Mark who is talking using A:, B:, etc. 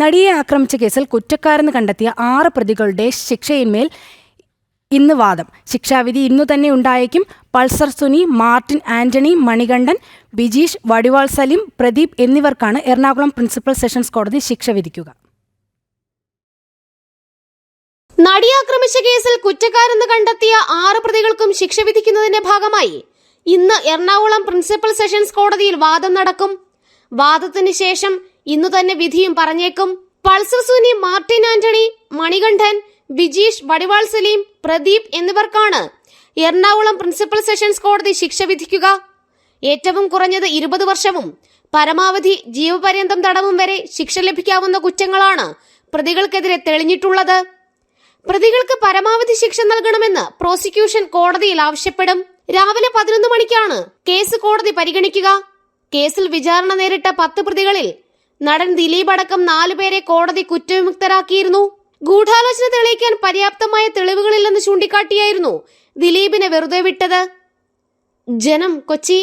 A: നടിയെ ആക്രമിച്ച കേസിൽ കുറ്റക്കാരെന്ന് കണ്ടെത്തിയ ആറ് പ്രതികളുടെ ശിക്ഷയിന്മേൽ ഇന്ന് വാദം. ശിക്ഷാവിധി ഇന്നു തന്നെ ഉണ്ടായേക്കും. പൾസർ സുനി മാർട്ടിൻ ആന്റണി മണികണ്ഠൻ ബിജീഷ് വടിവാൾ സലീം പ്രദീപ് എന്നിവർക്കാണ് എറണാകുളം പ്രിൻസിപ്പൽ സെഷൻസ് കോടതി ശിക്ഷ വിധിക്കുക.
B: നടിയാക്രമിച്ച കേസിൽ കുറ്റക്കാരെന്ന് കണ്ടെത്തിയ ആറ് പ്രതികൾക്കും ശിക്ഷ വിധിക്കുന്നതിന്റെ ഭാഗമായി ഇന്ന് എറണാകുളം പ്രിൻസിപ്പൽ സെഷൻസ് കോടതിയിൽ വാദം നടക്കും. വാദത്തിന് ശേഷം ഇന്നു തന്നെ വിധിയും പറഞ്ഞേക്കും. പൾസർ സുനി മാർട്ടിൻ ആന്റണി മണികണ്ഠൻ ബിജീഷ് വടിവാൾ സലീം പ്രദീപ് എന്നിവർക്കാണ് എറണാകുളം പ്രിൻസിപ്പൽ സെഷൻസ് കോടതി ശിക്ഷ വിധിക്കുക. ഏറ്റവും കുറഞ്ഞത് ഇരുപത് വർഷവും പരമാവധി ജീവപര്യന്തം തടവും വരെ ശിക്ഷ ലഭിക്കാവുന്ന കുറ്റങ്ങളാണ് പ്രതികൾക്കെതിരെ തെളിഞ്ഞിട്ടുള്ളത്. പ്രതികൾക്ക് പരമാവധി ശിക്ഷ നൽകണമെന്ന് പ്രോസിക്യൂഷൻ കോടതിയിൽ ആവശ്യപ്പെടും. രാവിലെ പതിനൊന്ന് മണിക്കാണ് കേസ് കോടതി പരിഗണിക്കുക. കേസിൽ വിചാരണ നേരിട്ട പത്ത് പ്രതികളിൽ നടൻ ദിലീപ് അടക്കം നാലുപേരെ കോടതി കുറ്റവിമുക്തരാക്കിയിരുന്നു. ഗൂഢാലോചന തെളിയിക്കാൻ പര്യാപ്തമായ തെളിവുകളില്ലെന്ന് ചൂണ്ടിക്കാട്ടിയായിരുന്നു ദിലീപിനെ വെറുതെ വിട്ടത്. ജനം കൊച്ചി